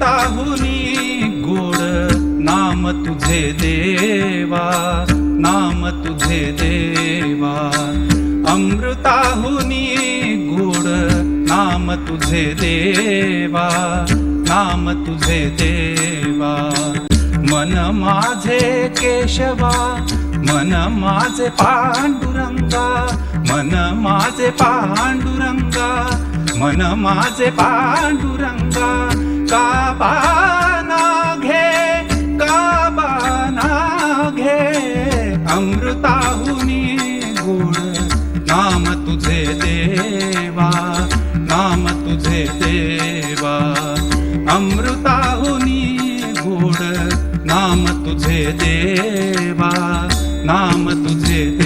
ताहुनी गोड नाम तुझे देवा नाम तुझे देवा. अमृताहुनी गोड नाम तुझे देवा नाम तुझे देवा. मन माझे केशवा मन माझे पांडुरंगा मन माझे पांडुरंगा मन माझे पांडुरंगा. का नाम तुझे देवा नाम तुझे देवा. अमृताहुनी गोड नाम तुझे देवा नाम तुझे देवा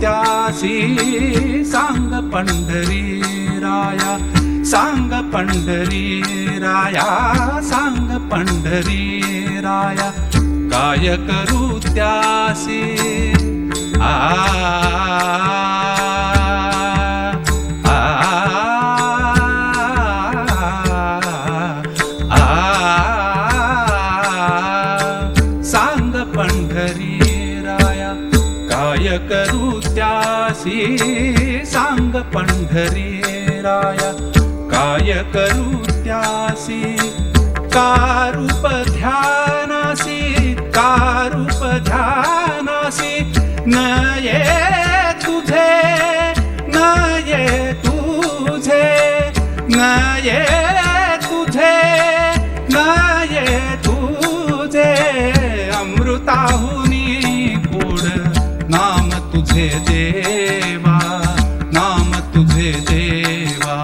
त्यासी सांग पंढरी राया सांग पंढरी राया सांग पंढरी राया आ, काय करू त्यासी सांग पंढरी राया काय करू त्यासी कारूप ध्यानासी कारूप ध्यानासी नये तुझे नये तुझे नये तुझे देवा नाम तुझे देवा.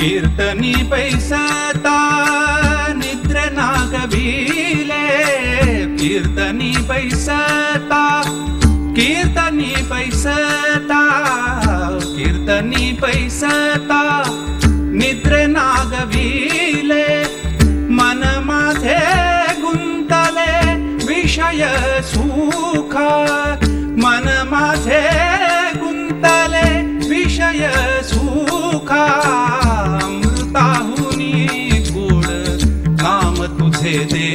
कीर्तनी पैसता निद्र नाग नागविले कीर्तनी पैसता कीर्तनी पैसता नी पैसता निद्र नागविले मन माझे गुंतले विषय सुख. मन माझे गुंतले विषय सुख. अमृताहुनी गोड काम तुझे दे.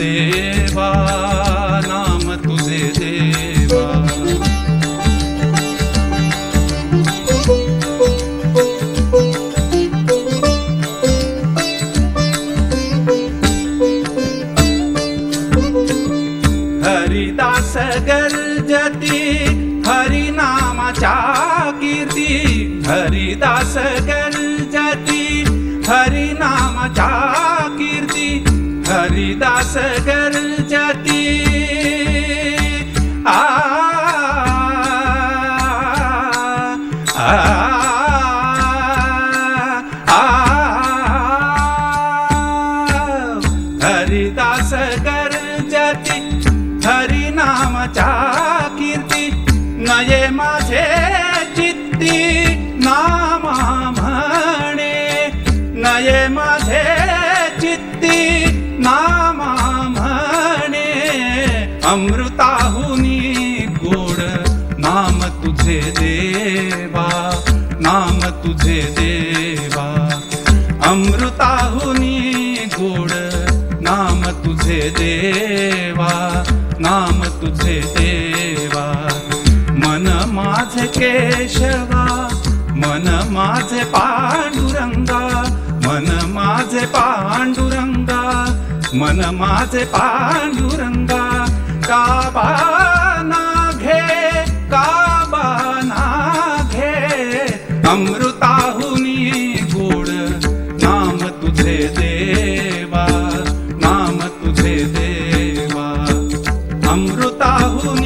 देवा नाम तुझे देवा. हरिदास गर्जती हरिनामाच्या कीर्ती. हरिदास गर्जती हरिनामाच्या कीर्ती हरिदास गर्जती आ हरिदास गर्जती हरिनामाच्या कीर्ती नये माझे चित्ती नामा म्हणे नये माझे चित्ती अमृताहुनी गोड नाम तुझे देवा नाम तुझे देवा. अमृताहुनी गोड नाम तुझे देवा नाम तुझे देवा. मन माझे केशवा मन माझे पांडुरंगा मन माझे पांडुरंगा मन माझे पांडुरंगा. काबाना घे काबाना घे. अमृताहुनी गोड नाम तुझे देवा नाम तुझे देवा. अमृताहुनी